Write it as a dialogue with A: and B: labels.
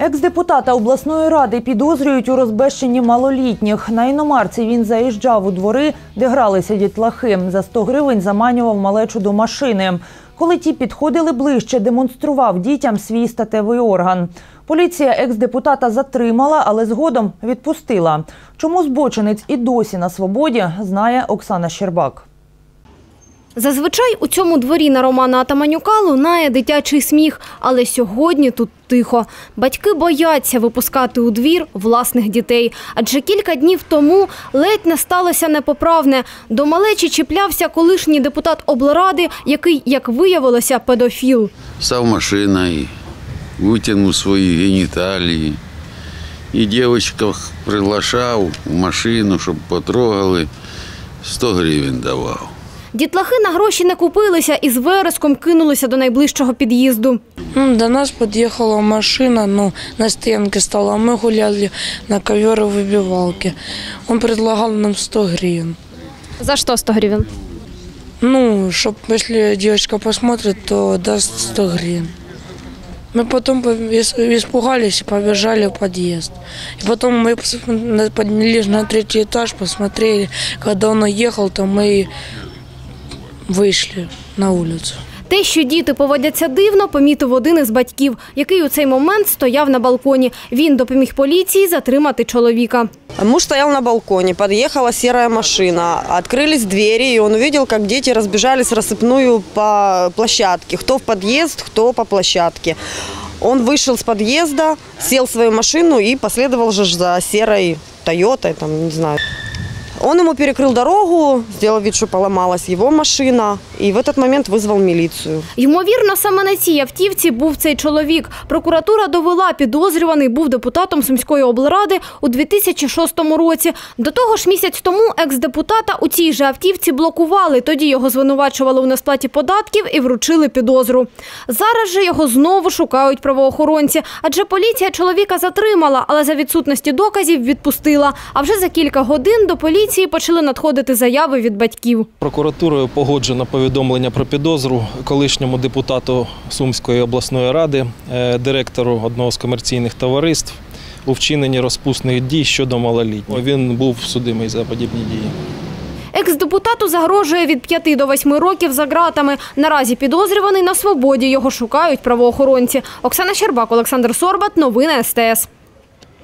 A: Екс-депутата обласної ради підозрюють у розбещенні малолітніх. На іномарці він заїжджав у двори, де гралися дітлахи. За 100 гривень заманював малечу до машини. Коли ті підходили ближче, демонстрував дітям свій статевий орган. Поліція екс-депутата затримала, але згодом відпустила. Чому збочинець і досі на свободі, знає Оксана Щербак.
B: Зазвичай у цьому дворі на Романа Атаманюка лунає дитячий сміх, але сьогодні тут тихо. Батьки бояться випускати у двір власних дітей. Адже кілька днів тому ледь не сталося непоправне. До малечі чіплявся колишній депутат облради, який, як виявилося, педофіл.
C: став машиною, витягнув свої геніталії. І дівчинка приглашав в машину, щоб потрогали, 100 гривень давав.
B: Дітлахи на гроші не купилися і з вереском кинулися до найближчого під'їзду.
D: Ну, до нас подъехала машина, ну, на стенке стала, а мы гуляли на ковер и выбивалке. Он предлагал нам 100 гривен.
B: За що 100 гривень?
D: Ну, чтоб, если девочка посмотрит, то даст 100 гривен. Мы потом повес- испугались и побежали в подъезд. И потом мы пос- на- поднялись на третий этаж, посмотрели. Когда он уехал, то мы вышли на улицу.
B: Те, що діти поводяться дивно, помітив один із батьків, який у цей момент стояв на балконі. Він допоміг поліції затримати чоловіка.
E: Муж стоял на балконе, подъехала серая машина, открылись двери, и он увидел, как дети разбежались рассыпную по площадке, кто в подъезд, кто по площадке. Он вышел с подъезда, сел в свою машину и последовал же за серой Тойотой, там, не знаю. Он ему перекрыл дорогу, сделал вид, что поломалась его машина, и в этот момент вызвал милицию.
B: Ймовірно, саме на цій автівці був цей чоловік. Прокуратура довела, підозрюваний був депутатом Сумської облради у 2006 році. До того ж, місяць тому екс-депутата у цій же автівці блокували. Тоді його звинувачували у несплаті податків і вручили підозру. Зараз же його знову шукають правоохоронці, адже поліція чоловіка затримала, але за відсутності доказів відпустила. А вже за кілька годин до поліції почали надходити заяви від батьків.
F: Прокуратурою погоджено повідомлення про підозру колишньому депутату Сумської обласної ради, е, директору одного з комерційних товариств у вчиненні розпусних дій щодо малолітнього. Він був судимий за подібні дії.
B: Екс-депутату загрожує від 5 до 8 років за ґратами. Наразі підозрюваний на свободі. Його шукають правоохоронці. Оксана Щербак, Олександр Сорбат. Новини СТС.